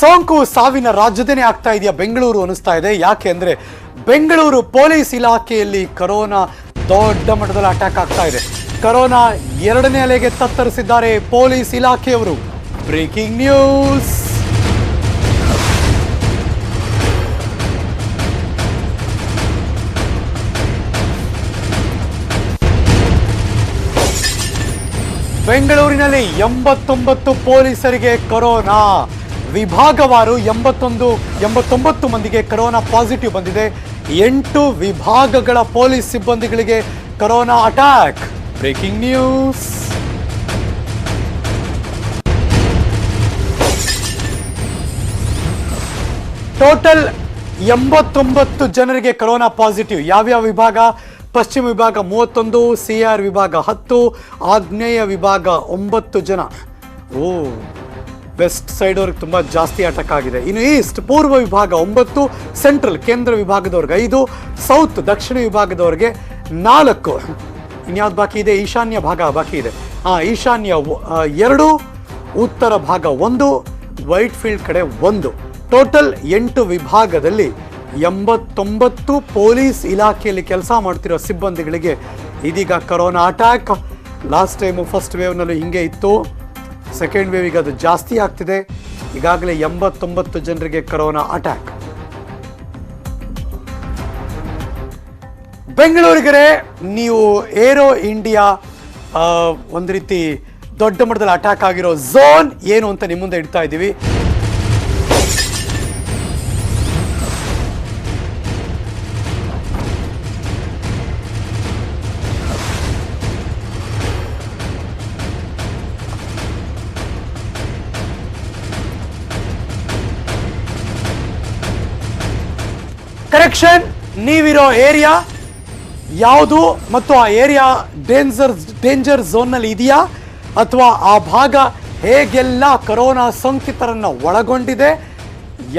ಸೋಂಕು ಸಾವಿನ ರಾಜ್ಯದನೇ ಆಗ್ತಾ ಇದೆಯಾ? ಬೆಂಗಳೂರು ಅನಿಸ್ತಾ ಇದೆ. ಯಾಕೆ ಅಂದರೆ ಬೆಂಗಳೂರು ಪೊಲೀಸ್ ಇಲಾಖೆಯಲ್ಲಿ ಕರೋನಾ ದೊಡ್ಡ ಮಟ್ಟದಲ್ಲಿ ಅಟ್ಯಾಕ್ ಆಗ್ತಾ ಇದೆ. ಕರೋನಾ ಎರಡನೇ ಅಲೆಗೆ ತತ್ತರಿಸಿದ್ದಾರೆ ಪೊಲೀಸ್ ಇಲಾಖೆಯವರು. ಬ್ರೇಕಿಂಗ್ ನ್ಯೂಸ್ ಬೆಂಗಳೂರಿನಲ್ಲಿ ಎಂಬತ್ತೊಂಬತ್ತು ಪೊಲೀಸರಿಗೆ ಕೊರೋನಾ. ವಿಭಾಗವಾರು ಎಂಬತ್ತೊಂದು, ಎಂಬತ್ತೊಂಬತ್ತು ಮಂದಿಗೆ ಕರೋನಾ ಪಾಸಿಟಿವ್ ಬಂದಿದೆ. ಎಂಟು ವಿಭಾಗಗಳ police ಸಿಬ್ಬಂದಿಗಳಿಗೆ corona attack. Breaking news. Total ಎಂಬತ್ತೊಂಬತ್ತು ಜನರಿಗೆ ಕರೋನಾ ಪಾಸಿಟಿವ್. ಯಾವ್ಯಾವ ವಿಭಾಗ? ಪಶ್ಚಿಮ ವಿಭಾಗ ಮೂವತ್ತೊಂದು, ಸಿ ಆರ್ ವಿಭಾಗ ಹತ್ತು, ಆಗ್ನೇಯ ವಿಭಾಗ ಒಂಬತ್ತು ಜನ. ಓ. ವೆಸ್ಟ್ ಸೈಡ್ ಅವ್ರಿಗೆ ತುಂಬ ಜಾಸ್ತಿ ಅಟಕ್ ಆಗಿದೆ. ಇನ್ನು ಈಸ್ಟ್ ಪೂರ್ವ ವಿಭಾಗ ಒಂಬತ್ತು ಸೆಂಟ್ರಲ್ ಕೇಂದ್ರ ವಿಭಾಗದವ್ರಿಗೆ ಐದು ಸೌತ್ ದಕ್ಷಿಣ ವಿಭಾಗದವ್ರಿಗೆ ನಾಲ್ಕು. ಇನ್ಯಾವ್ದು ಬಾಕಿ ಇದೆ? ಈಶಾನ್ಯ ಭಾಗ ಬಾಕಿ ಇದೆ. ಹಾಂ ಈಶಾನ್ಯ ಎರಡು, ಉತ್ತರ ಭಾಗ ಒಂದು, ವೈಟ್ ಫೀಲ್ಡ್ ಕಡೆ ಒಂದು. ಟೋಟಲ್ ಎಂಟು ವಿಭಾಗದಲ್ಲಿ ಎಂಬತ್ತೊಂಬತ್ತು ಪೊಲೀಸ್ ಇಲಾಖೆಯಲ್ಲಿ ಕೆಲಸ ಮಾಡ್ತಿರೋ ಸಿಬ್ಬಂದಿಗಳಿಗೆ ಇದೀಗ corona attack last time first ವೇವ್ನಲ್ಲೂ ಹಿಂಗೆ ಇತ್ತು. ಸೆಕೆಂಡ್ ವೇವಿಗೆ ಅದು ಜಾಸ್ತಿ ಆಗ್ತಿದೆ. ಈಗಾಗಲೇ ಎಂಬತ್ತೊಂಬತ್ತು ಜನರಿಗೆ ಕರೋನಾ ಅಟ್ಯಾಕ್ ಬೆಂಗಳೂರಿಗರೆ, ನೀವು ಏರೋ ಇಂಡಿಯಾ ಒಂದು ರೀತಿ ದೊಡ್ಡ ಮಟ್ಟದಲ್ಲಿ ಅಟ್ಯಾಕ್ ಆಗಿರೋ ಝೋನ್ ಏನು ಅಂತ ನಿಮ್ಮ ಮುಂದೆ ಇಡ್ತಾ ಇದ್ದೀವಿ. ಕರೆಕ್ಷನ್ ನೀವಿರೋ ಏರಿಯಾ ಯಾವುದು ಮತ್ತು ಆ ಏರಿಯಾ ಡೇಂಜರ್ ಡೇಂಜರ್ ಝೋನ್ನಲ್ಲಿ ಇದೆಯಾ? ಅಥವಾ ಆ ಭಾಗ ಹೇಗೆಲ್ಲ ಕರೋನಾ ಸೋಂಕಿತರನ್ನು ಒಳಗೊಂಡಿದೆ?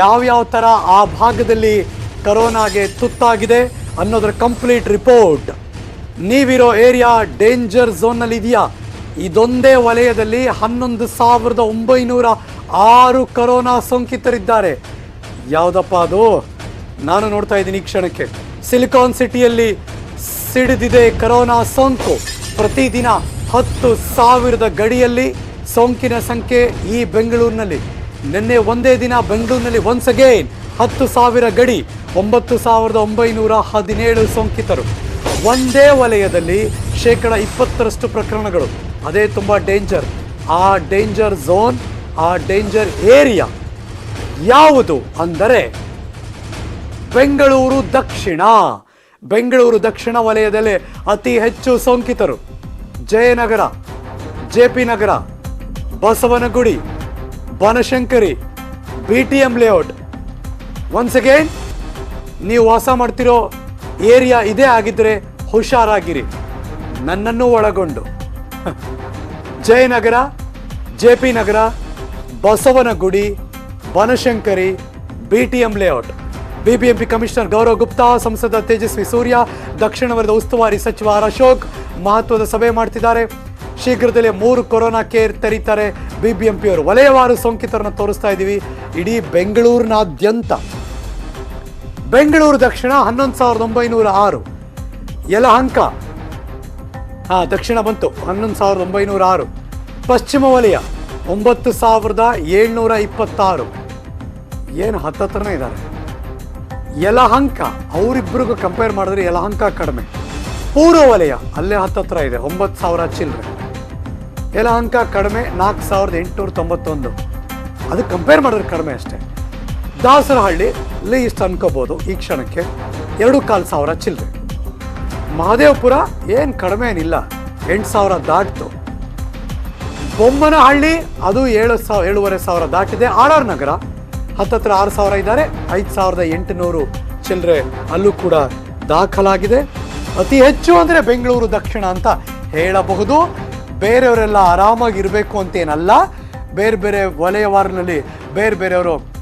ಯಾವ್ಯಾವ ಥರ ಆ ಭಾಗದಲ್ಲಿ ಕರೋನಾಗೆ ತುತ್ತಾಗಿದೆ ಅನ್ನೋದರ ಕಂಪ್ಲೀಟ್ ರಿಪೋರ್ಟ್ ನೀವಿರೋ ಏರಿಯಾ ಡೇಂಜರ್ ಝೋನ್ನಲ್ಲಿ ಇದೆಯಾ? ಇದೊಂದೇ ವಲಯದಲ್ಲಿ ಹನ್ನೊಂದು ಸಾವಿರದ ಒಂಬೈನೂರ ಆರು ಕರೋನಾ ಸೋಂಕಿತರಿದ್ದಾರೆ. ಯಾವುದಪ್ಪ ಅದು? ನಾನು ನೋಡ್ತಾ ಇದ್ದೀನಿ ಈ ಕ್ಷಣಕ್ಕೆ. ಸಿಲಿಕಾನ್ ಸಿಟಿಯಲ್ಲಿ ಸಿಡಿದಿದೆ ಕರೋನಾ ಸೋಂಕು. ಪ್ರತಿದಿನ ಹತ್ತು ಸಾವಿರದ ಗಡಿಯಲ್ಲಿ ಸೋಂಕಿನ ಸಂಖ್ಯೆ ಈ ಬೆಂಗಳೂರಿನಲ್ಲಿ. ನಿನ್ನೆ ಒಂದೇ ದಿನ ಬೆಂಗಳೂರಿನಲ್ಲಿ ಒನ್ಸ್ ಅಗೇನ್ ಹತ್ತು ಸಾವಿರ ಗಡಿ, ಒಂಬತ್ತು ಸಾವಿರದ ಒಂಬೈನೂರ ಹದಿನೇಳು ಸೋಂಕಿತರು. ಒಂದೇ ವಲಯದಲ್ಲಿ ಶೇಕಡ ಇಪ್ಪತ್ತರಷ್ಟು ಪ್ರಕರಣಗಳು. ಅದೇ ತುಂಬ ಡೇಂಜರ್ ಆ ಡೇಂಜರ್ ಝೋನ್ ಆ ಡೇಂಜರ್ ಏರಿಯಾ ಯಾವುದು ಅಂದರೆ ಬೆಂಗಳೂರು ದಕ್ಷಿಣ. ಬೆಂಗಳೂರು ದಕ್ಷಿಣ ವಲಯದಲ್ಲಿ ಅತಿ ಹೆಚ್ಚು ಸೋಂಕಿತರು. Jayanagar, J P Nagar, Basavanagudi, Banashankari, B T M layout. Once again ನೀವು ವಾಸ ಮಾಡ್ತಿರೋ ಏರಿಯಾ ಇದೇ ಆಗಿದ್ರೆ ಹುಷಾರಾಗಿರಿ. ನನ್ನನ್ನು ಒಳಗೊಂಡು. Jayanagar, J P Nagar, Basavanagudi, Banashankari, B T M layout. BBMP commissioner Gaurav Gupta, ಸಂಸದ ತೇಜಸ್ವಿ ಸೂರ್ಯ, ದಕ್ಷಿಣ ವಲಯದ ಉಸ್ತುವಾರಿ ಸಚಿವ ಆರ್ ಅಶೋಕ್ ಮಹತ್ವದ ಸಭೆ ಮಾಡ್ತಿದ್ದಾರೆ. ಶೀಘ್ರದಲ್ಲೇ ಮೂರು ಕೊರೋನಾ ಕೇರ್ ತೆರೀತಾರೆ ಬಿಬಿಎಂಪಿ ಅವರು ವಲಯವಾರು ಸೋಂಕಿತರನ್ನು ತೋರಿಸ್ತಾ ಇದ್ದೀವಿ. ಇಡೀ ಬೆಂಗಳೂರಿನಾದ್ಯಂತ. ಬೆಂಗಳೂರು ದಕ್ಷಿಣ ಹನ್ನೊಂದು ಸಾವಿರದ ಒಂಬೈನೂರ ಆರು. ಯಲಹಂಕ. ಹಾ, ದಕ್ಷಿಣ ಬಂತು. ಹನ್ನೊಂದು ಸಾವಿರದ ಒಂಬೈನೂರ ಆರು. ಪಶ್ಚಿಮ ವಲಯ ಒಂಬತ್ತು ಸಾವಿರದ ಏಳ್ನೂರ ಇಪ್ಪತ್ತಾರು. ಏನು ಹತ್ತತ್ರನೇ ಇದ್ದಾರೆ? ಯಲಹಂಕ ಅವರಿಬ್ಬರಿಗೂ ಕಂಪೇರ್ ಮಾಡಿದ್ರೆ ಯಲಹಂಕ ಕಡಿಮೆ. ಪೂರ್ವ ವಲಯ, ಅಲ್ಲೇ ಹತ್ತತ್ರ ಇದೆ, ಒಂಬತ್ತು ಸಾವಿರ ಚಿಲ್ಲರೆ ಯಲಹಂಕ ಕಡಿಮೆ, ನಾಲ್ಕು ಸಾವಿರದ ಎಂಟುನೂರ ತೊಂಬತ್ತೊಂದು. ಅದು ಕಂಪೇರ್ ಮಾಡಿದ್ರೆ ಕಡಿಮೆ ಅಷ್ಟೇ. ದಾಸರಹಳ್ಳಿ ಲೀಸ್ಟ್ ಅನ್ಕೋಬೋದು, ಈ ಕ್ಷಣಕ್ಕೆ ಎರಡು ಕಾಲು ಸಾವಿರ ಚಿಲ್ಲರೆ ಮಹದೇವಪುರ, ಏನು ಕಡಿಮೆ ಏನಿಲ್ಲ, ಎಂಟು ಸಾವಿರ ದಾಟ್ತು. ಬೊಮ್ಮನಹಳ್ಳಿ, ಅದು ಏಳು ಸಾವಿರ ಏಳುವರೆ ಸಾವಿರ ದಾಟಿದೆ, ಆರ್ ಆರ್ ನಗರ. ಹತ್ತತ್ರ ಆರು ಸಾವಿರ ಇದ್ದಾರೆ. ಐದು ಸಾವಿರದ ಎಂಟುನೂರು ಚಿಲ್ಲರೆ ಅಲ್ಲೂ ಕೂಡ ದಾಖಲಾಗಿದೆ. ಅತಿ ಹೆಚ್ಚು ಅಂದರೆ ಬೆಂಗಳೂರು ದಕ್ಷಿಣ ಅಂತ ಹೇಳಬಹುದು. ಬೇರೆಯವರೆಲ್ಲ ಆರಾಮಾಗಿರಬೇಕು ಅಂತೇನಲ್ಲ. ಬೇರೆ ಬೇರೆ ವಲಯವಾರಿನಲ್ಲಿ ಬೇರೆ ಬೇರೆಯವರು